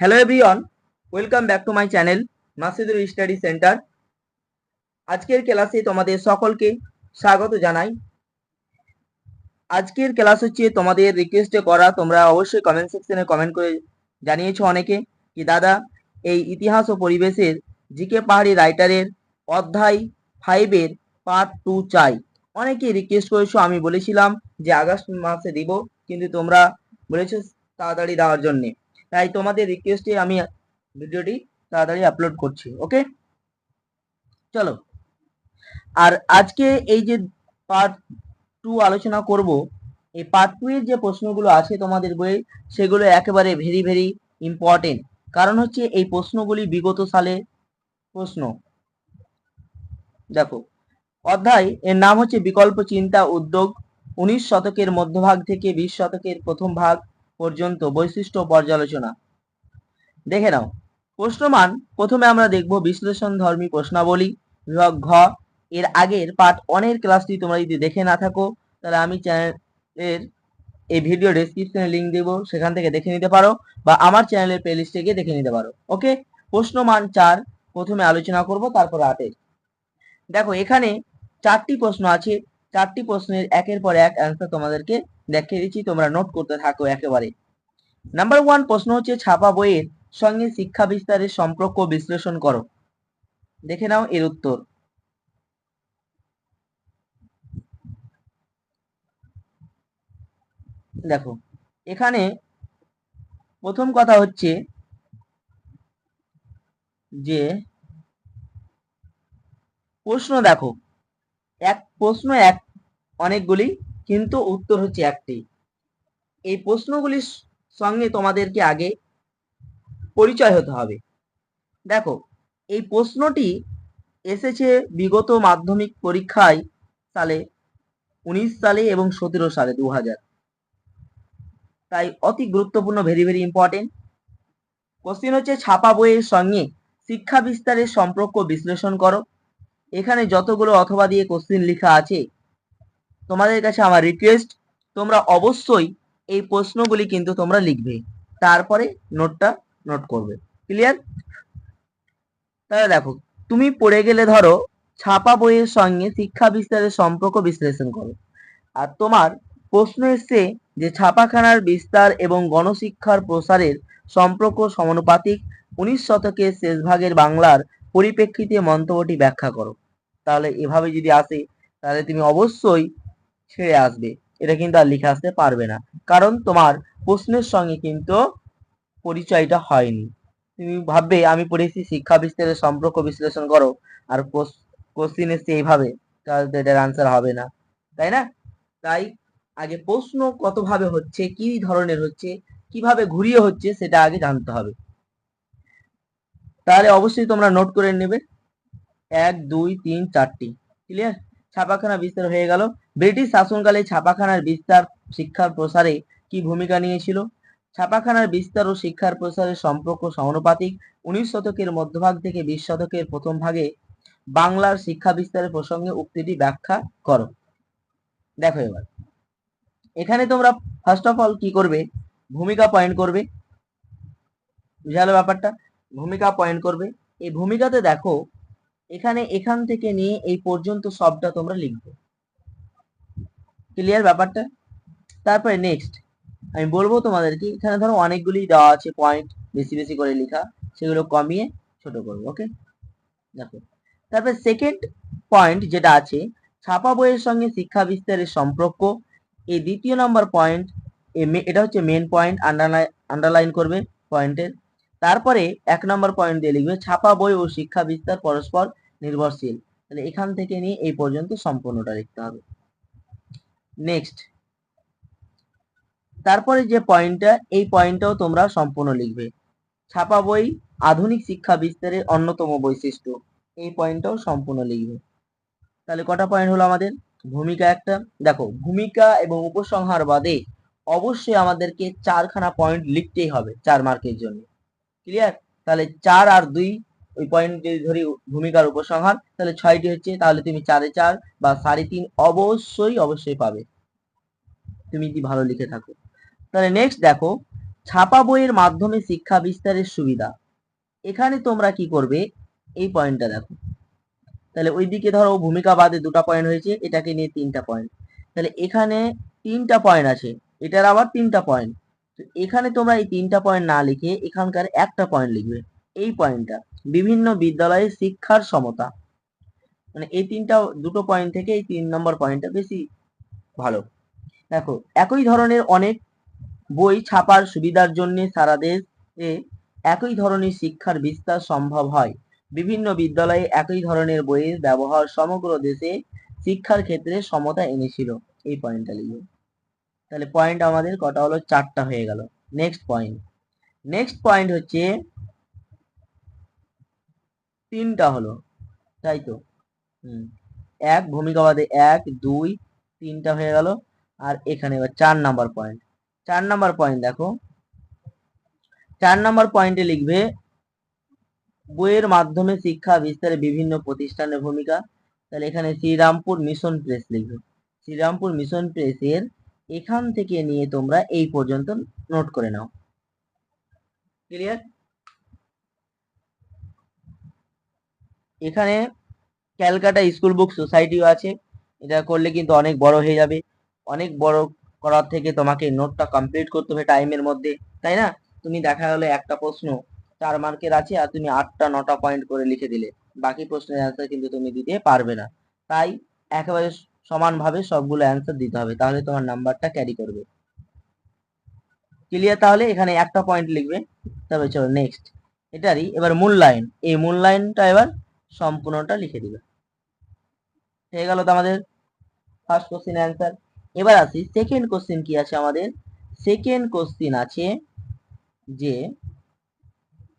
Hello everyone welcome back to my channel Masidur study centre আজকের ক্লাসে তোমাদের সকলকে স্বাগত জানাই। আজকের ক্লাস হচ্ছে তোমাদের রিকোয়েস্টে করা, তোমরা অবশ্যই কমেন্ট সেকশনে কমেন্ট করে জানিয়েছো অনেকে কি, দাদা, এই ইতিহাস ও পরিবেশের জিকে পাহাড়ি রাইটারের অধ্যায় ফাইভের পার্ট টু চাই। অনেকে রিকোয়েস্ট করেছ, আমি বলেছিলাম যে আগস্ট মাসে দিব, কিন্তু তোমরা বলেছ তাড়াতাড়ি দেওয়ার জন্যে। তাই তোমাদের রিকোয়েস্টে আমি ভিডিওটি তাড়াতাড়ি আপলোড করছি ওকে চলো। আর আজকে এই যে পার্ট টু আলোচনা করব, এই পার্ট টু এর যে প্রশ্নগুলো আছে তোমাদের বইয়ে, সেগুলো একেবারে ভেরি ভেরি ইম্পর্টেন্ট কারণ হচ্ছে এই প্রশ্নগুলি বিগত সালে প্রশ্ন। দেখো, অধ্যায়, এর নাম হচ্ছে বিকল্প চিন্তা উদ্যোগ, উনিশ শতকের মধ্যভাগ থেকে বিশ শতকের প্রথম ভাগ পর্যন্ত বৈশিষ্ট্য পর্যালোচনা। দেখে নাও, প্রশ্নমান প্রথমে আমরা দেখব বিশ্লেষণ ধর্মী প্রশ্নাবলী, বিভাগ ঘ। এর আগের পার্ট অনের ক্লাসটি তোমরা যদি দেখে না থাকো, তাহলে আমি চ্যানেলের এই ভিডিও ডেসক্রিপশনে লিংক দেবো, সেখান থেকে দেখে নিতে পারো বা আমার চ্যানেলের প্লেলিস্টে গিয়ে দেখে নিতে পারো ওকে প্রশ্নমান চার, প্রথমে আলোচনা করব, তারপর আটের দেখো, এখানে চারটি প্রশ্ন আছে, চারটি প্রশ্নের একের পর এক অ্যান্সার তোমাদেরকে দেখিয়ে দিচ্ছি তোমরা নোট করতে থাকো একেবারে। নাম্বার ওয়ান প্রশ্ন হচ্ছে ছাপা বইয়ের সঙ্গে শিক্ষা বিস্তারের সম্পর্ক বিশ্লেষণ করো। দেখে নাও এর উত্তর। দেখো, এখানে প্রথম কথা হচ্ছে যে, প্রশ্ন দেখো, এক, প্রশ্ন এক অনেকগুলি কিন্তু উত্তর হচ্ছে একটি। এই প্রশ্নগুলির সঙ্গে তোমাদেরকে আগে পরিচয় হতে হবে। দেখো, এই প্রশ্নটি এসেছে বিগত মাধ্যমিক পরীক্ষায় সালে উনিশ সালে এবং সতেরো সালে দু হাজার তাই অতি গুরুত্বপূর্ণ ভেরি ভেরি ইম্পর্টেন্ট কোশ্চিন হচ্ছে ছাপা বইয়ের সঙ্গে শিক্ষা বিস্তারের সম্পর্ক বিশ্লেষণ করো। এখানে যতগুলো অথবা দিয়ে কোশ্চিন লেখা আছে তোমাদের কাছে আমার রিকোয়েস্ট তোমরা অবশ্যই এই প্রশ্নগুলি কিন্তু তোমরা লিখবে। তারপরে নোটটা নোট করবে। ক্লিয়ার তাহলে দেখো, তুমি পড়ে গেলে ধরো ছাপা বইয়ের সঙ্গে শিক্ষা বিস্তারের সম্পর্ক বিশ্লেষণ করো। আর তোমার প্রশ্ন এসছে যে ছাপাখানার বিস্তার এবং গণশিক্ষার প্রসারের সম্পর্ক সমানুপাতিক উনিশ শতকের শেষ ভাগের বাংলার পরিপ্রেক্ষিতে মন্তব্যটি ব্যাখ্যা করো। তাহলে এভাবে যদি আসে, তাহলে তুমি অবশ্যই ছেড়ে আসবে। এটা কিন্তু আর লিখে আসতে পারবে না। কারণ তোমার প্রশ্নের সঙ্গে কিন্তু পরিচয়টা হয়নি। তুমি ভাববে, আমি পড়েছি, শিক্ষা বিস্তারের সম্পর্ক বিশ্লেষণ করো, আর কোশ্চিন এসছে এইভাবে তাহলে তো এটার আনসার হবে না। তাই না? তাই আগে প্রশ্ন কতভাবে হচ্ছে, কি ধরনের হচ্ছে, কীভাবে ঘুরিয়ে হচ্ছে, সেটা আগে জানতে হবে। তাহলে অবশ্যই তোমরা নোট করে নেবে। এক, দুই, তিন, চারটি। ক্লিয়ার ছাপাখানা বিস্তার হয়ে গেল। ব্রিটিশ শাসনকালে ছাপাখানার বিস্তার শিক্ষার প্রসারে কি ভূমিকা নিয়েছিল? ছাপাখানার বিস্তার ও শিক্ষার প্রসারের সম্পর্ক সমানুপাতিক। উনিশ শতকের মধ্যভাগ থেকে বিশ শতকের প্রথম ভাগে বাংলার শিক্ষা বিস্তারের প্রসঙ্গে উক্তিটি ব্যাখ্যা করো। দেখো এবার। এখানে তোমরা ফার্স্ট অফ অল কি করবে? ভূমিকা পয়েন্ট করবে। বুঝালো ব্যাপারটা? ভূমিকা পয়েন্ট করবে। এই ভূমিকাতে দেখো, এখানে এখান থেকে নিয়ে এই পর্যন্ত সবটা তোমরা লিখবে। ক্লিয়ার ব্যাপারটা? তারপরে নেক্সট আমি বলব তোমাদেরকে, এখানে ধরো অনেকগুলি দেওয়া আছে পয়েন্ট বেশি বেশি করে লেখা, সেগুলো কমিয়ে ছোট করব ওকে দেখো, তারপরে সেকেন্ড পয়েন্ট যেটা আছে, ছাপা বইয়ের সঙ্গে শিক্ষা বিস্তারের সম্পর্ক, এই দ্বিতীয় নাম্বার পয়েন্ট এটা হচ্ছে মেন পয়েন্ট আন্ডারলাইন আন্ডারলাইন করবে পয়েন্টের তারপরে এক নম্বর পয়েন্ট দিয়ে লিখবে, ছাপা বই ও শিক্ষা বিস্তার পরস্পর নির্ভরশীল। তাহলে এখান থেকে নিয়ে এই পর্যন্ত সম্পূর্ণটা লিখতে হবে। নেক্সট তারপরে যে পয়েন্টটা এই পয়েন্টটাও তোমরা সম্পূর্ণ লিখবে। ছাপা বই আধুনিক শিক্ষা বিস্তারের অন্যতম বৈশিষ্ট্য। এই পয়েন্টটাও সম্পূর্ণ লিখবে। তাহলে কটা পয়েন্ট হলো আমাদের? ভূমিকা একটা। দেখো, ভূমিকা এবং উপসংহার বাদে অবশ্যই আমাদেরকে চারখানা পয়েন্ট লিখতেই হবে, চার মার্কের জন্য। ক্লিয়ার তাহলে চার আর দুই ওই পয়েন্ট যদি ধরি ভূমিকার উপসংহার, তাহলে ছয়টি হচ্ছে, তাহলে তুমি চারে চার বা সাড়ে তিন অবশ্যই অবশ্যই পাবে। তুমি যদি ভালো লিখে থাকো। তাহলে নেক্সট দেখো, ছাপা বইয়ের মাধ্যমে শিক্ষা বিস্তারের সুবিধা। এখানে তোমরা কি করবে? এই পয়েন্টটা দেখো। তাহলে ওইদিকে ধরো ভূমিকা বাদে দুটো পয়েন্ট হয়েছে, এটাকে নিয়ে তিনটা পয়েন্ট তাহলে এখানে তিনটা পয়েন্ট আছে, এটার আবার তিনটা পয়েন্ট তো এখানে তোমরা এই তিনটা পয়েন্ট না লিখে এখানকার একটা পয়েন্ট লিখবে। এই পয়েন্টটা বিভিন্ন বিদ্যালয়ে শিক্ষার সমতা। মানে এই তিনটা, দুটো পয়েন্ট থেকে এই তিন নম্বর পয়েন্টটা বেশি ভালো। দেখো, একই ধরনের অনেক বই ছাপার সুবিধার জন্য সারা দেশে একই ধরনের শিক্ষার বিস্তার সম্ভব হয়। বিভিন্ন বিদ্যালয়ে একই ধরনের বইয়ের ব্যবহার সমগ্র দেশে শিক্ষার ক্ষেত্রে সমতা এনেছিল। এই পয়েন্টটা লিখবে তাহলে পয়েন্ট আমাদের কটা হলো? চারটা হয়ে গেল। নেক্সট পয়েন্ট নেক্সট পয়েন্ট হচ্ছে তিনটা হলো, তাই তো? এক ভূমিকা বাদে এক, দুই, তিনটা হয়ে গেল। আর এখানে এবার চার নাম্বার পয়েন্ট চার নাম্বার পয়েন্ট দেখো। চার নাম্বার পয়েন্টে লিখবে, বইয়ের মাধ্যমে শিক্ষা বিস্তারে বিভিন্ন প্রতিষ্ঠানের ভূমিকা। তাহলে এখানে শ্রীরামপুর মিশন প্রেস লিখবে। শ্রীরামপুর মিশন প্রেসের এখান থেকে নিয়ে তোমরা এই পর্যন্ত নোট করে নাও। ক্লিয়ার এখানে ক্যালকাটা স্কুল বুক সোসাইটিও আছে। এটা করলে কিন্তু অনেক বড় হয়ে যাবে। অনেক বড় করার থেকে তোমাকে নোটটা কমপ্লিট করতে হবে টাইমের মধ্যে, তাই না? তুমি দেখা গেলো একটা প্রশ্ন চার মার্কের আছে আর তুমি আটটা, নটা পয়েন্ট করে লিখে দিলে। বাকি প্রশ্নের অ্যান্সার কিন্তু তুমি দিতে পারবে না। তাই একেবারে সমানভাবে সবগুলো অ্যান্সার দিতে হবে। তাহলে তোমার নাম্বারটা ক্যারি করবে। ক্লিয়ার তাহলে? এখানে একটা পয়েন্ট লিখবে। তবে চলো নেক্সট এটারই এবার মূল মূল্যায়ন এই মূল মূল্যায়নটা এবার সম্পূর্ণটা লিখে দিবে। হয়ে গেল তো আমাদের ফার্স্ট কোশ্চিন অ্যান্সার এবার আসি সেকেন্ড কোশ্চিন কি আছে আমাদের? সেকেন্ড কোশ্চিন আছে যে,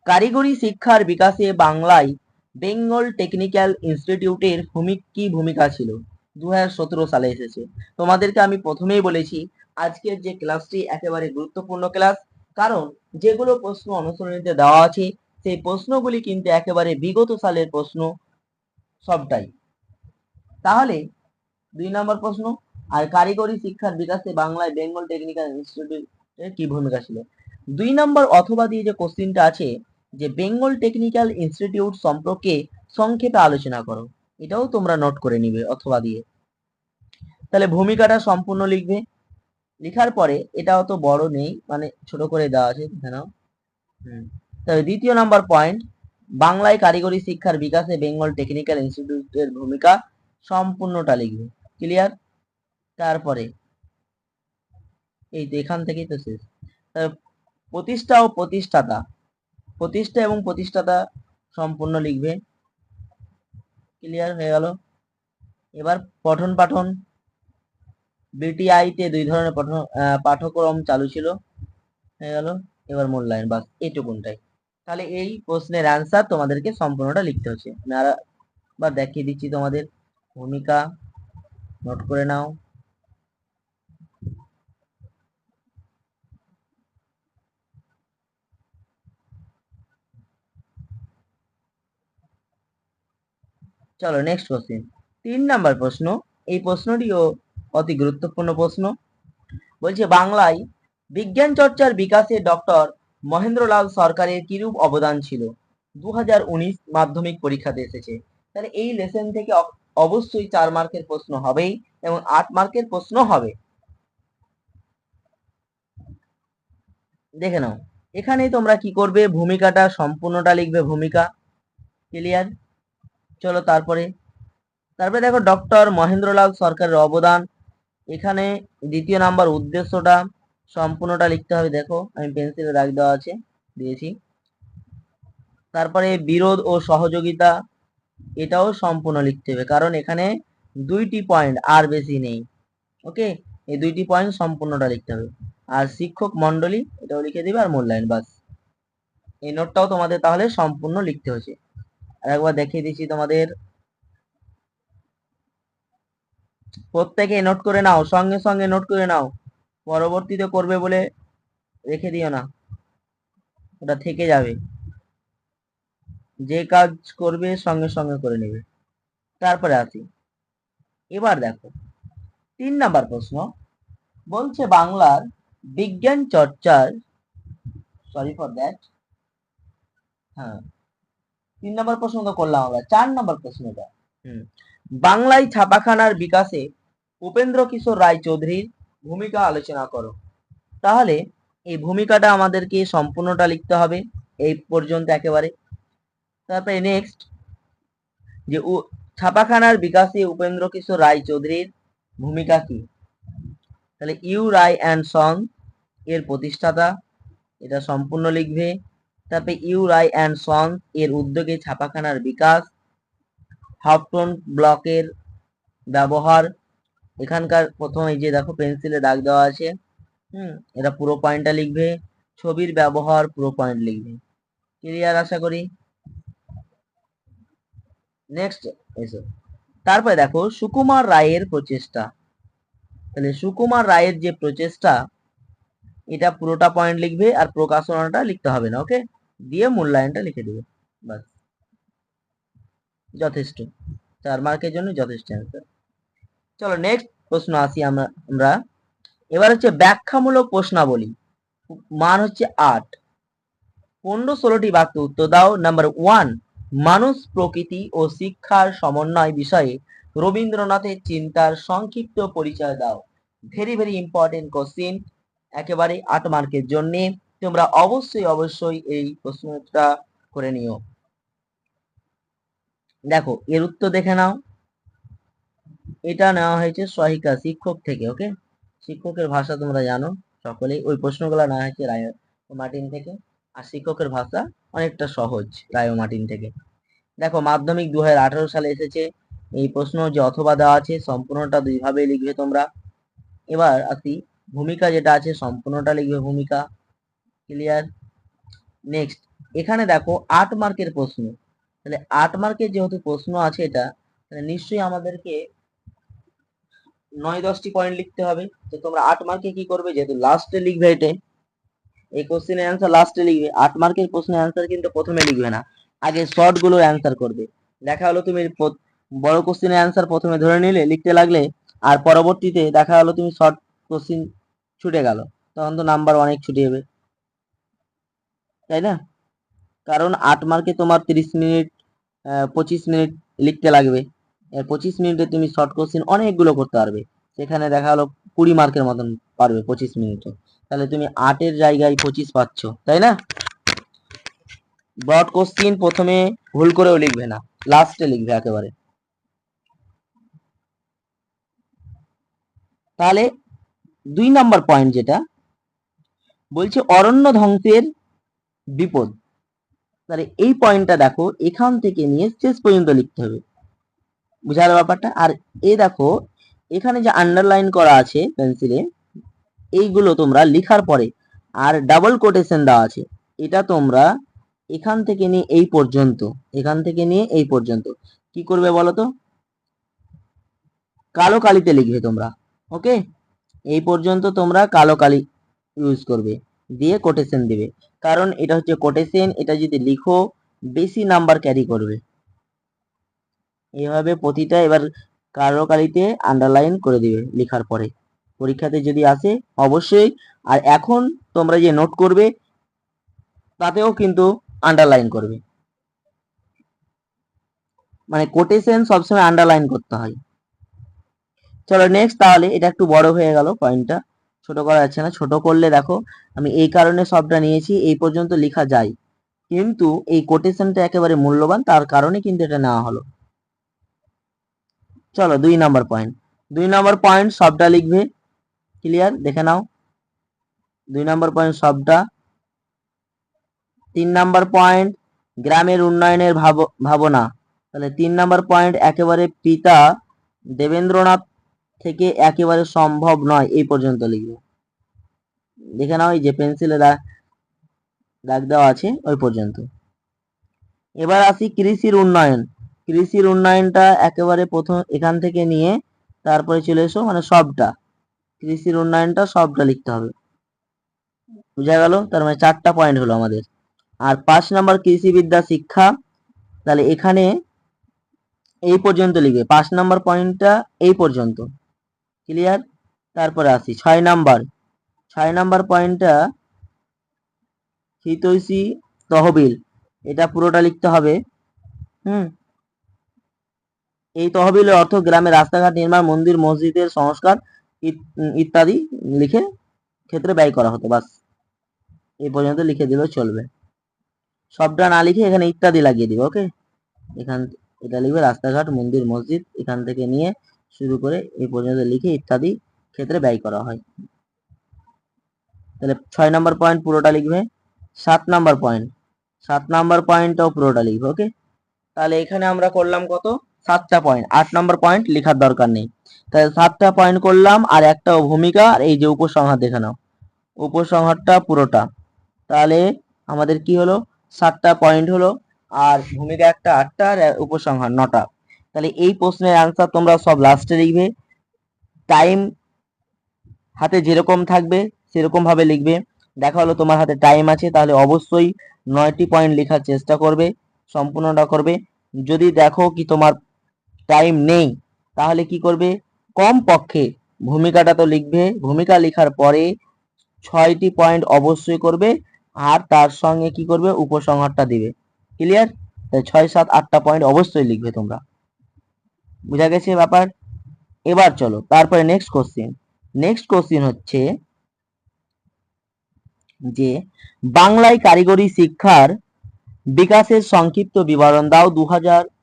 কারিগরি শিক্ষার বিকাশে বাংলায় বেঙ্গল টেকনিক্যাল ইনস্টিটিউটের ভূমিক কি ভূমিকা ছিল? দু হাজার সতেরো সালে এসেছে। তোমাদেরকে আমি প্রথমেই বলেছি, আজকের যে ক্লাসটি একেবারে গুরুত্বপূর্ণ ক্লাস কারণ যেগুলো প্রশ্ন অনুসরণীতে দেওয়া আছে সেই প্রশ্নগুলি কিন্তু একেবারে বিগত সালের প্রশ্ন সবটাই। তাহলে দুই নম্বর প্রশ্ন, আর কারিগরি শিক্ষার বিকাশে বাংলায় বেঙ্গল টেকনিক্যাল ইনস্টিটিউটের কি ভূমিকা ছিল? দুই নম্বর অথবা দিয়ে যে কোশ্চিনটা আছে, যে বেঙ্গল টেকনিক্যাল ইনস্টিটিউট সম্পর্কে সংক্ষেপে আলোচনা করো, এটাও তোমরা নোট করে নিবে অথবা দিয়ে। তাহলে ভূমিকাটা সম্পূর্ণ লিখবে। লেখার পরে এটা অত বড় নেই মানে ছোট করে দেওয়া আছে দেখে নাও। হুম। তবে দ্বিতীয় নাম্বার পয়েন্ট বাংলায় কারিগরি শিক্ষার বিকাশে বেঙ্গল টেকনিক্যাল ইনস্টিটিউটের ভূমিকা সম্পূর্ণটা লিখবে। ক্লিয়ার তারপরে, এই এখান থেকেই তো শেষ। প্রতিষ্ঠা ও প্রতিষ্ঠাতা, প্রতিষ্ঠা এবং প্রতিষ্ঠাতা সম্পূর্ণ লিখবে। ক্লিয়ার হয়ে গেল? এবার পঠন পাঠন। বিটিআইতে দুই ধরনের পাঠ্যক্রম চালু ছিল। হয়ে গেল? এবার মূল্যায়ন, বাস, এইটুকুনটাই। তাহলে এই প্রশ্নের অ্যান্সার তোমাদেরকে সম্পূর্ণটা লিখতে হচ্ছে। আমি আর একবার দেখিয়ে দিচ্ছি তোমাদের। ভূমিকা নোট করে নাও। চলো নেক্সট কোশ্চেন তিন নাম্বার প্রশ্ন। এই প্রশ্নটিও অতি গুরুত্বপূর্ণ প্রশ্ন। বলছে, বাংলায় বিজ্ঞান চর্চার বিকাশে ডক্টর মহেন্দ্রলাল সরকারের কিরূপ অবদান ছিল? দু হাজার উনিশ মাধ্যমিক পরীক্ষাতে এসেছে। তাহলে এই লেসন থেকে অবশ্যই চার মার্কের প্রশ্ন হবেই এবং আট মার্কের প্রশ্ন হবে। দেখে নাও, এখানে তোমরা কি করবে? ভূমিকাটা সম্পূর্ণটা লিখবে ভূমিকা। ক্লিয়ার চলো তারপরে। তারপরে দেখো ডক্টর মহেন্দ্রলাল সরকারের অবদান। এখানে দ্বিতীয় নাম্বার উদ্দেশ্যটা। সম্পূর্ণটা লিখতে হবে, দেখো, আমি পেন্সিলে দাগ দেওয়া আছে, দিয়েছি। তারপরে বিরোধ ও সহযোগিতা, এটাও সম্পূর্ণ লিখতে হবে, কারণ এখানে দুইটি পয়েন্ট আর বেশি নেই ওকে এই দুইটি পয়েন্ট সম্পূর্ণটা লিখতে হবে। আর শিক্ষক মন্ডলী এটাও লিখে দিবে, আর মূল্যায়ন, বাস। এই নোটটাও তোমাদের তাহলে সম্পূর্ণ লিখতে হচ্ছে আর একবার দেখিয়ে দিচ্ছি তোমাদের। প্রত্যেকে নোট করে নাও, সঙ্গে সঙ্গে নোট করে নাও। পরবর্তীতে করবে বলে রেখে দিও না। ওটা থেকে যাবে। যে কাজ করবে সঙ্গে সঙ্গে করে নেবে। তারপরে আসি। এবার দেখো, তিন নাম্বার প্রশ্ন। বলছে বাংলার বিজ্ঞান চর্চার সরি ফর দ্যাট হ্যাঁ তিন নম্বর প্রশ্ন তো করলাম আমরা, চার নম্বর প্রশ্নটা হুম, বাংলায় ছাপাখানার বিকাশে উপেন্দ্র কিশোর রায় চৌধুরীর ভূমিকা আলোচনা করো। তাহলে এই ভূমিকাটা আমাদেরকে সম্পূর্ণটা লিখতে হবে এই পর্যন্ত একেবারে। তারপরে নেক্সট যে ছাপাখানার বিকাশে উপেন্দ্র কিশোর রায় চৌধুরীর ভূমিকা কি? তাহলে ইউ, রায় অ্যান্ড সং এর প্রতিষ্ঠাতা, এটা সম্পূর্ণ লিখবে। তারপরে ইউ, রায় অ্যান্ড সং এর উদ্যোগে ছাপাখানার বিকাশ, হাফটন ব্লকের ব্যবহার এখানকার প্রথম এই যে দেখো পেন্সিলে দাগ দেওয়া আছে, হুম, এটা পুরো পয়েন্টটা লিখবে, ছবির ব্যবহার পুরো পয়েন্ট লিখবে। ক্লিয়ার আশা করি? নেক্সট এসো। তারপরে দেখো, সুকুমার রায়ের প্রচেষ্টা। তাহলে সুকুমার রায়ের যে প্রচেষ্টা, এটা পুরোটা পয়েন্ট লিখবে আর প্রকাশনাটা লিখতে হবে না ওকে দিয়ে মূল্যায়নটা লিখে দেবে যথেষ্ট। চার মার্কের জন্য যথেষ্ট অ্যান্সার চলো নেক্সট প্রশ্ন আসি আমরা এবার হচ্ছে ব্যাখ্যামূলক প্রশ্নাবলী। মান হচ্ছে আট। পনেরো ষোলোটি বাক্য উত্তর দাও। নাম্বার ওয়ান মানুষ প্রকৃতি ও শিক্ষার সমন্বয় বিষয়ে রবীন্দ্রনাথের চিন্তার সংক্ষিপ্ত পরিচয় দাও। ভেরি ভেরি ইম্পর্টেন্ট কোশ্চিন একেবারে আট মার্কের জন্য। তোমরা অবশ্যই অবশ্যই এই প্রশ্নটা করে নিও। দেখো, এর উত্তর দেখে নাও। এটা নেওয়া হয়েছে সহিকা শিক্ষক থেকে ওকে শিক্ষকের ভাষা তোমরা জানো সকলেই। ওই প্রশ্নগুলো নেওয়া হয়েছে রায় মার্টিন থেকে। আর শিক্ষকের ভাষা অনেকটা সহজ রায় মার্টিন থেকে। দেখো, মাধ্যমিক দু হাজার আঠেরো সালে এসেছে। এই প্রশ্ন যে অথবা দেওয়া আছে, সম্পূর্ণটা দুইভাবে লিখবে তোমরা। এবার আসি, ভূমিকা যেটা আছে, সম্পূর্ণটা লিখবে ভূমিকা। ক্লিয়ার নেক্সট এখানে দেখো, আট মার্কের প্রশ্ন। তাহলে আট মার্কের যেহেতু প্রশ্ন আছে এটা, তাহলে নিশ্চয়ই আমাদেরকে নয় দশটি পয়েন্ট লিখতে হবে। তো তোমরা আট মার্কে কি করবে? যেহেতু লাস্টে লিখবে এটা, এই কোশ্চেনের অ্যান্সার লাস্টে লিখবে। আট মার্কের প্রশ্নের অ্যান্সার কিন্তু প্রথমে লিখবে না। আগে শর্টগুলো অ্যান্সার করবে। দেখা হলো তুমি বড় কোশ্চেনের অ্যান্সার প্রথমে ধরে নিলে, লিখতে লাগলে, আর পরবর্তীতে দেখা হলো তুমি শর্ট কোশ্চিন ছুটে গেল। তখন তো নাম্বার অনেক ছুটে যাবে। তাই না? কারণ আট মার্কে তোমার তিরিশ মিনিট পঁচিশ মিনিট লিখতে লাগবে। পঁচিশ মিনিটে তুমি শর্ট কোশ্চিন অনেকগুলো করতে পারবে। সেখানে দেখা হলো কুড়ি মার্কের মতন পারবে পঁচিশ মিনিটে। তাহলে তুমি আটের জায়গায় পঁচিশ পাচ্ছ, তাই না? ব্রড কোশ্চিন প্রথমে ভুল করেও লিখবে না লাস্টে লিখবে একেবারে। তাহলে দুই নাম্বার পয়েন্ট যেটা, বলছে অরণ্য ধ্বংসের বিপদ। তাহলে এই পয়েন্টটা দেখো, এখান থেকে নিয়ে শেষ পর্যন্ত লিখতে হবে। বুঝার ব্যাপারটা? আর এ দেখো, এখানে যে আন্ডারলাইন করা আছে পেন্সিলে এইগুলো তোমরা লেখার পরে, আর ডাবল কোটেশন দেওয়া আছে, এটা তোমরা এখান থেকে নিয়ে এই পর্যন্ত, এখান থেকে নিয়ে এই পর্যন্ত। কি করবে বলো তো কালো কালিতে লিখবে তোমরা ওকে এই পর্যন্ত তোমরা কালো কালি ইউজ করবে, দিয়ে কোটেশন দিবে। কারণ এটা হচ্ছে কোটেশন এটা যদি লিখো, বেশি নাম্বার ক্যারি করবে। এইভাবে প্রতিটা এবার কালো কালিতে আন্ডারলাইন করে দিবে লেখার পরে। পরীক্ষাতে যদি আসে, অবশ্যই। আর এখন তোমরা যে নোট করবে, তাতেও কিন্তু আন্ডারলাইন করবে। মানে কোটেশন সবসময় আন্ডারলাইন করতে হয়। চলো নেক্সট তাহলে, এটা একটু বড় হয়ে গেল পয়েন্টটা ছোট করা যাচ্ছে না, ছোট করলে দেখো, আমি এই কারণে সবটা নিয়েছি, এই পর্যন্ত লেখা যায়। কিন্তু এই কোটেশনটা একেবারে মূল্যবান, তার কারণে কিন্তু এটা নেওয়া হলো। চলো দুই নাম্বার পয়েন্ট দুই নাম্বার পয়েন্ট সবটা লিখবে। ক্লিয়ার দেখে নাও। দুই নাম্বার পয়েন্ট সবটা। তিন নাম্বার পয়েন্ট গ্রামের উন্নয়নের ভাব- ভাবনা। তাহলে তিন নাম্বার পয়েন্ট একেবারে পিতা দেবেন্দ্রনাথ থেকে একেবারে সম্ভব নয়, এই পর্যন্ত লিখবে। দেখে নাও, এই যে পেন্সিলে দাগ দেওয়া আছে, ওই পর্যন্ত। এবার আসি কৃষির উন্নয়ন। কৃষির উন্নয়নটা একেবারে প্রথম এখান থেকে নিয়ে তারপরে চলে এসো মানে সবটা। কৃষির উন্নয়নটা সবটা লিখতে হবে। বুঝা গেল? তার মানে চারটা পয়েন্ট হলো আমাদের। আর পাঁচ নাম্বার কৃষিবিদ্যা শিক্ষা, তাহলে এখানে এই পর্যন্ত লিখবে। পাঁচ নাম্বার পয়েন্টটা এই পর্যন্ত। ক্লিয়ার তারপরে আসি। ছয় নাম্বার। ছয় নাম্বার পয়েন্টটা হিতৈষী তহবিল। এটা পুরোটা লিখতে হবে। হুম? এই তহবিলের অর্থ গ্রামে রাস্তাঘাট নির্মাণ, মন্দির, মসজিদের সংস্কার ইত- ইত্যাদি লিখে ক্ষেত্রে ব্যয় করা হতো, বাস। এই পর্যন্ত লিখে দিলেও চলবে। সবটা না লিখে এখানে ইত্যাদি লাগিয়ে দিবে ওকে এখান, এটা লিখবে রাস্তাঘাট, মন্দির, মসজিদ, এখান থেকে নিয়ে শুরু করে এই পর্যন্ত লিখে ইত্যাদি ক্ষেত্রে ব্যয় করা হয়। তাহলে ছয় নম্বর পয়েন্ট পুরোটা লিখবে, সাত নাম্বার পয়েন্ট সাত নাম্বার পয়েন্টটাও পুরোটা লিখবে ওকে তাহলে এখানে আমরা করলাম কত? সাতটা পয়েন্ট আট নম্বর পয়েন্ট লেখার দরকার নেই। তাহলে সাতটা পয়েন্ট করলাম আর একটা ভূমিকা আর এই যে উপসংহার দেখে নাও। উপসংহারটা পুরোটা। তাহলে আমাদের কি হলো? সাতটা পয়েন্ট হলো আর ভূমিকা একটা, আটটা আর উপসংহার নটা। তাহলে এই প্রশ্নের অ্যান্সার তোমরা সব লাস্টে লিখবে। টাইম হাতে যেরকম থাকবে, সেরকম ভাবে লিখবে। দেখা হলো তোমার হাতে টাইম আছে, তাহলে অবশ্যই নয়টি পয়েন্ট লেখার চেষ্টা করবে, সম্পূর্ণটা করবে। যদি দেখো কি তোমার টাইম নেই। তাহলে কি করবে? কম পক্ষে ভূমিকাটা তো লিখবে। ভূমিকা লেখার পরে ছয়টি পয়েন্ট অবশ্যই করবে আর তার সঙ্গে কি করবে? উপসংহারটা দিবে। ক্লিয়ার ছয়, সাত, আটটা পয়েন্ট অবশ্যই লিখবে তোমরা। বুঝা গেছে ব্যাপার? এবার চলো, তারপরে নেক্সট কোশ্চেন নেক্সট কোশ্চেন হচ্ছে যে, বাংলায় কারিগরি শিক্ষার বিকাশের সংক্ষিপ্ত বিবরণ দাও দু উনিশ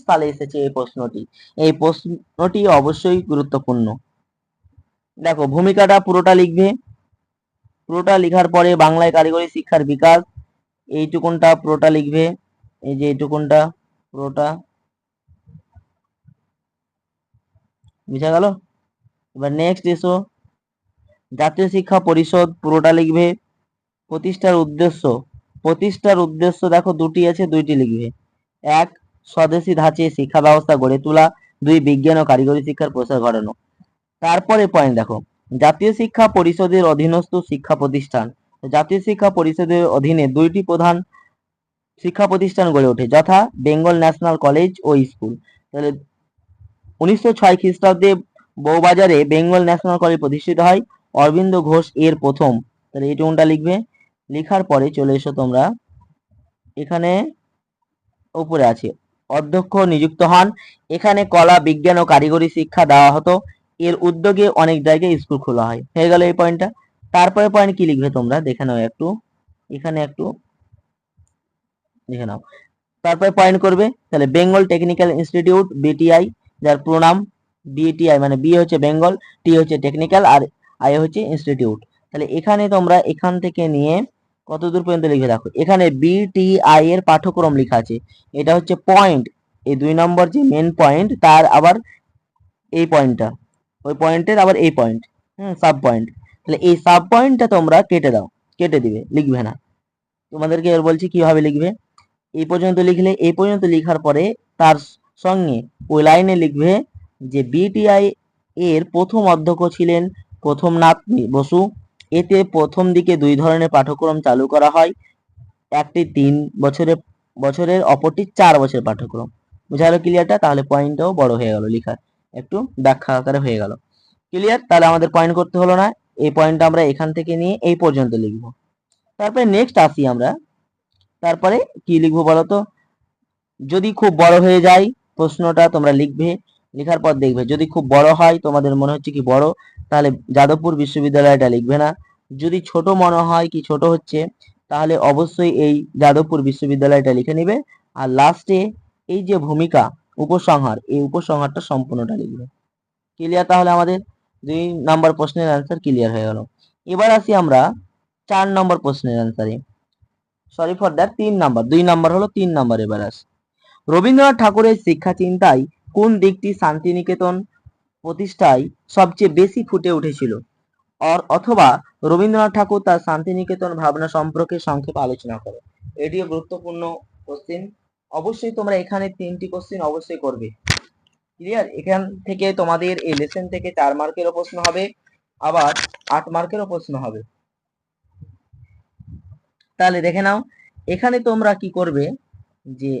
সালে এসেছে এই প্রশ্নটি। এই প্রশ্নটি অবশ্যই গুরুত্বপূর্ণ। দেখো, ভূমিকাটা পুরোটা লিখবে। পুরোটা লেখার পরে বাংলায় কারিগরি শিক্ষার বিকাশ, এইটুকুনটা পুরোটা লিখবে। এই যে এইটুকুনটা পুরোটা। বুঝা গেল? এবার নেক্সট এসো। জাতীয় শিক্ষা পরিষদ পুরোটা লিখবে। প্রতিষ্ঠার উদ্দেশ্য। প্রতিষ্ঠার উদ্দেশ্য দেখো, দুটি আছে, দুইটি লিখবে। এক স্বদেশী ধাঁচে শিক্ষা ব্যবস্থা গড়ে তোলা দুই বিজ্ঞান ও কারিগরি শিক্ষার প্রসার ঘটানো। তারপরে পয়েন্ট দেখো। জাতীয় শিক্ষা পরিষদের অধীনস্থ শিক্ষা প্রতিষ্ঠান। জাতীয় শিক্ষা পরিষদের অধীনে দুইটি প্রধান শিক্ষা প্রতিষ্ঠান গড়ে ওঠে, যথা বেঙ্গল ন্যাশনাল কলেজ ও স্কুল। তাহলে উনিশশো ছয় খ্রিস্টাব্দে বউবাজারে বেঙ্গল ন্যাশনাল কলেজ প্রতিষ্ঠিত হয়। অরবিন্দ ঘোষ এর প্রথম। তাহলে এই টুনটা লিখবে। লেখার পরে চলে এসো তোমরা। এখানে উপরে আছে। অধ্যক্ষ নিযুক্ত হন। এখানে কলা, বিজ্ঞান ও কারিগরি শিক্ষা দেওয়া হতো। এর উদ্যোগে অনেক জায়গায় স্কুল খোলা হয়। হয়ে গেল এই পয়েন্টটা তারপরে পয়েন্ট কি লিখবে তোমরা? দেখে নাও একটু। এখানে একটু দেখে নাও। তারপরে পয়েন্ট করবে, তাহলে বেঙ্গল টেকনিক্যাল ইনস্টিটিউট বিটিআই যার প্রোনাম বিটিআই মানে বি হচ্ছে বেঙ্গল টি হচ্ছে টেকনিক্যাল, আর আই হচ্ছে ইনস্টিটিউট। তাহলে এখানে তোমরা এখান থেকে নিয়ে কত দূর পর্যন্ত লিখে রাখো? এখানে বিটিআই এর পাঠ্যক্রম লেখা আছে। এটা হচ্ছে পয়েন্ট এই দুই নম্বর যে মেন পয়েন্ট তার আবার এই পয়েন্টটা ওই পয়েন্টের আবার এই পয়েন্ট হুম সাব পয়েন্ট তাহলে এই সাব পয়েন্টটা তোমরা কেটে দাও। কেটে দিবে, লিখবে না। তোমাদেরকে এবার বলছি কীভাবে লিখবে? এই পর্যন্ত লিখলে, এই পর্যন্ত লেখার পরে তার সঙ্গে ওই লাইনে লিখবে যে বিটিআই এর প্রথম অধ্যক্ষ ছিলেন প্রথম প্রথমনাথ বসু। এতে প্রথম দিকে দুই ধরনের পাঠ্যক্রম চালু করা হয়। একটি তিন বছরের বছরের অপরটি চার বছরের পাঠ্যক্রম। বুঝা গেল ক্লিয়ারটা তাহলে পয়েন্টটাও বড় হয়ে গেল লেখার। একটু ব্যাখ্যা আকারে হয়ে গেল। ক্লিয়ার তাহলে আমাদের পয়েন্ট করতে হলো না। এই পয়েন্টটা আমরা এখান থেকে নিয়ে এই পর্যন্ত লিখব। তারপরে নেক্সট আসি আমরা। তারপরে কি লিখব বলো তো যদি খুব বড় হয়ে যায়, প্রশ্নটা তোমরা লিখবে। লেখার পর দেখবে। যদি খুব বড় হয়, তোমাদের মনে হচ্ছে কি বড়, তাহলে যাদবপুর বিশ্ববিদ্যালয়টা লিখবে না। যদি ছোট মনে হয় কি ছোট হচ্ছে, তাহলে অবশ্যই এই যাদবপুর বিশ্ববিদ্যালয়টা লিখে নিবে। আর লাস্টে এই যে ভূমিকা, উপসংহার, এই উপসংহারটা সম্পূর্ণটা লিখবে। ক্লিয়ার তাহলে আমাদের? দুই নম্বর প্রশ্নের অ্যান্সার ক্লিয়ার হয়ে গেল। এবার আসি আমরা চার নম্বর প্রশ্নের অ্যান্সারে সরি ফর দ্যাট তিন নাম্বার দুই নাম্বার হলো তিন নাম্বার এবার আসি। রবীন্দ্রনাথ ঠাকুরের শিক্ষা চিন্তায় কোন দিকটি শান্তিনিকেতন প্রতিষ্ঠায় সবচেয়ে বেশি ফুটে উঠেছিল? অথবা রবীন্দ্রনাথ ঠাকুর তার শান্তিনিকেতন ভাবনা সম্পর্কে সংক্ষেপে আলোচনা করে। এটিও গুরুত্বপূর্ণ কোশ্চেন অবশ্যই তোমরা এখানে তিনটি কোশ্চেন অবশ্যই করবে। ক্লিয়ার এখান থেকে তোমাদের এই লেসন থেকে চার মার্কেরও প্রশ্ন হবে, আবার আট মার্কেরও প্রশ্ন হবে। তাহলে দেখে নাও, এখানে তোমরা কি করবে যে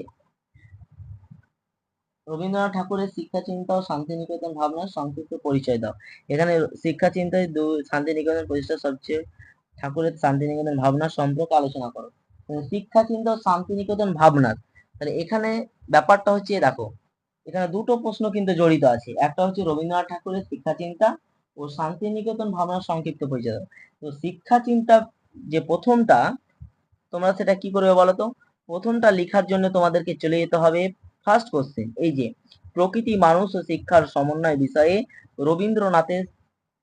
রবীন্দ্রনাথ ঠাকুরের শিক্ষা চিন্তা ও শান্তিনিকেতন ভাবনার সংক্ষিপ্ত পরিচয় দাও। এখানে শিক্ষা চিন্তায় শান্তিনিকেতন প্রতিষ্ঠা সবচেয়ে ঠাকুরের শান্তিনিকেতন ভাবনার সম্পর্কে আলোচনা করো। শিক্ষা চিন্তা ও শান্তিনিকেতন ভাবনার, তাহলে এখানে ব্যাপারটা হচ্ছে, দেখো, এখানে দুটো প্রশ্ন কিন্তু জড়িত আছে। একটা হচ্ছে রবীন্দ্রনাথ ঠাকুরের শিক্ষা চিন্তা ও শান্তিনিকেতন ভাবনার সংক্ষিপ্ত পরিচয় দাও। তো শিক্ষা চিন্তা যে প্রথমটা, তোমরা সেটা কি করবে বলো তো? প্রথমটা লেখার জন্য তোমাদেরকে চলে যেতে হবে ফার্স্ট কোশ্চেন এই যে, প্রকৃতি মানুষ ও শিক্ষার সমন্বয় বিষয়ে রবীন্দ্রনাথের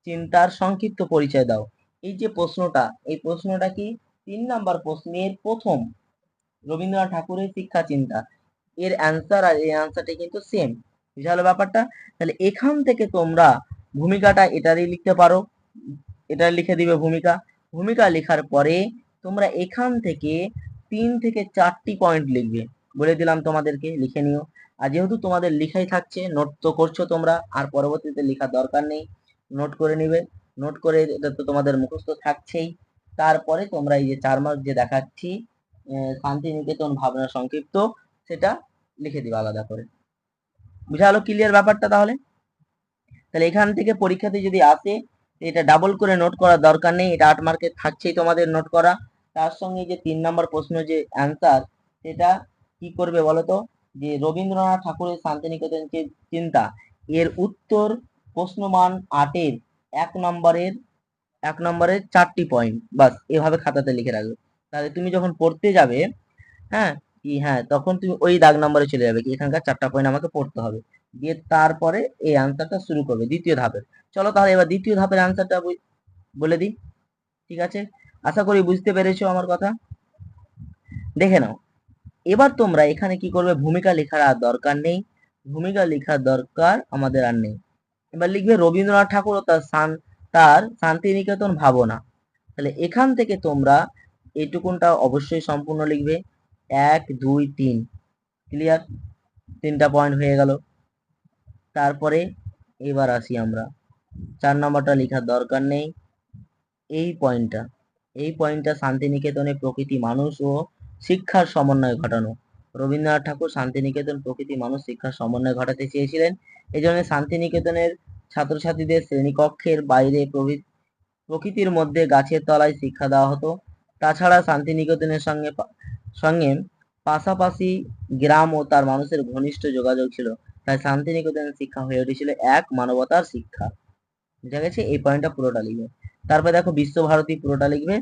চিন্তার সংক্ষিপ্ত পরিচয় দাও। এই যে প্রশ্নটা, এই প্রশ্নটা কি? তিন নাম্বার প্রশ্নের প্রথম, রবীন্দ্রনাথ ঠাকুরের শিক্ষা চিন্তা। এর অ্যান্সার আর এই অ্যান্সারটা কিন্তু সেম বুঝালো ব্যাপারটা। তাহলে এখান থেকে তোমরা ভূমিকাটা এটারই লিখতে পারো। এটা লিখে দিবে ভূমিকা। ভূমিকা লেখার পরে তোমরা এখান থেকে তিন থেকে চারটি পয়েন্ট লিখবে। বলে দিলাম তোমাদেরকে, লিখে নিও। আর যেহেতু তোমাদের লিখাই থাকছে নোট তো করছ তোমরা, আর পরবর্তীতে লেখার দরকার নেই নোট করে নিবে। নোট করে এটা তো তোমাদের মুখস্থ থাকছেই। তারপরে তোমরা এই যে চার মার্ক যে দেখাচ্ছি শান্তিনিকেতন ভাবনা সংক্ষিপ্ত, সেটা লিখে দিবে আলাদা করে। বুঝা গেলো ক্লিয়ার ব্যাপারটা তাহলে? তাহলে এখান থেকে পরীক্ষাতে যদি আসে, এটা ডাবল করে নোট করার দরকার নেই, এটা আট মার্কের থাকছেই তোমাদের নোট করা। তার সঙ্গে যে তিন নম্বর প্রশ্ন যে অ্যান্সার সেটা কি করবে বলো তো যে রবীন্দ্রনাথ ঠাকুরের শান্তিনিকেতন যে চিন্তা। এর উত্তর প্রশ্নমান আটের এক নম্বরের এক নম্বরের চারটি পয়েন্ট বাস, এভাবে খাতাতে লিখে রাখবে। তাহলে তুমি যখন পড়তে যাবে হ্যাঁ কি হ্যাঁ তখন তুমি ওই দাগ নম্বরে চলে যাবে কি এখানকার চারটা পয়েন্ট আমাকে পড়তে হবে। দিয়ে তারপরে এই আনসারটা শুরু করবে, দ্বিতীয় ধাপের। চলো তাহলে এবার দ্বিতীয় ধাপের আনসারটা বলে দিই। ঠিক আছে? আশা করি বুঝতে পেরেছ আমার কথা। দেখে নাও। এবার তোমরা এখানে কি করবে? ভূমিকা লেখার আর দরকার নেই। ভূমিকা লেখার দরকার আমাদের আর নেই। এবার লিখবে রবীন্দ্রনাথ ঠাকুর ও তার তার শান্তিনিকেতন ভাবনা। তাহলে এখান থেকে তোমরা এইটুকুনটা অবশ্যই সম্পূর্ণ লিখবে। এক, দুই, তিন। ক্লিয়ার তিনটা পয়েন্ট হয়ে গেল। তারপরে এবার আসি আমরা। চার নম্বরটা লেখার দরকার নেই। এই পয়েন্টটা এই পয়েন্টটা শান্তিনিকেতনে প্রকৃতি মানুষ ও শিক্ষার সমন্বয় ঘটানো। রবীন্দ্রনাথ ঠাকুর শান্তিনিকেতন প্রকৃতি মানুষ শিক্ষার সমন্বয় ঘটাতে চেয়েছিলেন। এই জন্য শান্তিনিকেতনের ছাত্রছাত্রীদের শ্রেণীকক্ষের বাইরে প্রকৃতির মধ্যে গাছের তলায় শিক্ষা দেওয়া হতো। তাছাড়া শান্তিনিকেতনের সঙ্গে সঙ্গে পাশাপাশি গ্রাম ও তার মানুষের ঘনিষ্ঠ যোগাযোগ ছিল। তাই শান্তিনিকেতনের শিক্ষা হয়ে উঠেছিল এক মানবতার শিক্ষা। বুঝা গেছে? এই পয়েন্টটা পুরোটা লিখবে। তারপরে দেখো বিশ্বভারতী পুরোটা লিখবে।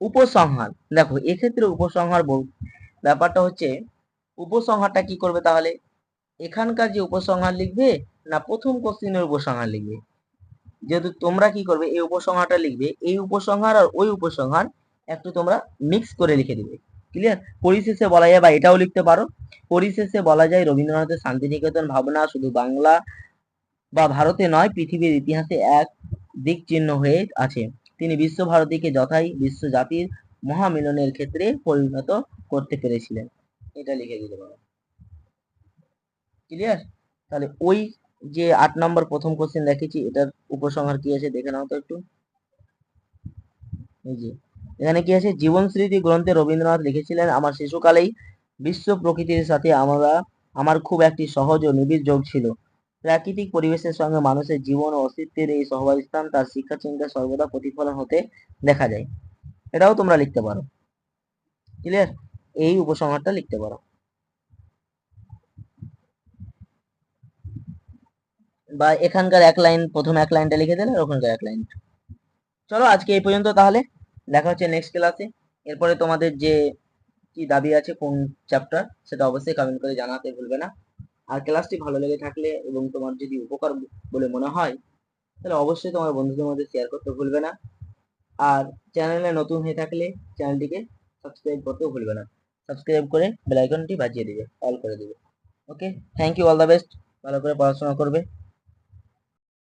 উপসংহার। দেখো, এক্ষেত্রে উপসংহার বল- ব্যাপারটা হচ্ছে উপসংহারটা কি করবে তাহলে? এখানকার যে উপসংহার লিখবে না প্রথম কোশ্চিনের উপসংহার লিখবে? যেহেতু তোমরা কি করবে, এই উপসংহারটা লিখবে, এই উপসংহার আর ওই উপসংহার একটু তোমরা মিক্স করে লিখে দিবে। ক্লিয়ার পরিশেষে বলা যায় বা এটাও লিখতে পারো। পরিশেষে বলা যায়, রবীন্দ্রনাথের শান্তিনিকেতন ভাবনা শুধু বাংলা বা ভারতে নয়, পৃথিবীর ইতিহাসে এক দিক চিহ্ন হয়ে আছে। তিনি বিশ্বভারতীকে যথাই বিশ্ব জাতির মহামিলনের ক্ষেত্রে পরিণত করতে পেরেছিলেন। এটা লিখে দিতে পারো। ক্লিয়ার তাহলে ওই যে আট নম্বর প্রথম কোশ্চেন দেখেছি, এটার উপসংহার কি আছে দেখে নাও তো একটু। এই যে, এখানে কি আছে? জীবন স্মৃতি গ্রন্থে রবীন্দ্রনাথ লিখেছিলেন, আমার শিশুকালেই বিশ্ব প্রকৃতির সাথে আমরা, আমার খুব একটি সহজ ও নিবিড় যোগ ছিল। প্রাকৃতিক পরিবেশের সঙ্গে মানুষের জীবন ও অস্তিত্বের এই সহবাস্থান তার শিক্ষা চিন্তা সর্বদা প্রতিফলন হতে দেখা যায়। এটাও তোমরা লিখতে পারো। ক্লিয়ার এই উপসংহারটা লিখতে পারো। বা এখানকার এক লাইন, প্রথম এক লাইনটা লিখে দিলে ওখানকার এক লাইন। চলো আজকে এই পর্যন্ত তাহলে। দেখা হচ্ছে নেক্সট ক্লাসে এরপরে তোমাদের যে কি দাবি আছে, কোন চ্যাপ্টার সেটা অবশ্যই কমেন্ট করে জানাতে ভুলবে না। আর ক্লাসটি ভালো লেগে থাকলে এবং তোমার যদি উপকার বলে মনে হয়, তাহলে অবশ্যই তোমার বন্ধুদের মধ্যে শেয়ার করতে ভুলবে না। আর চ্যানেলে নতুন হয়ে থাকলে চ্যানেলটিকে সাবস্ক্রাইব করতেও ভুলবে না। সাবস্ক্রাইব করে বেলাইকনটি বাজিয়ে দিবে অল করে দিবে। Okay thank you all the best ভালো করে পড়াশোনা করবে।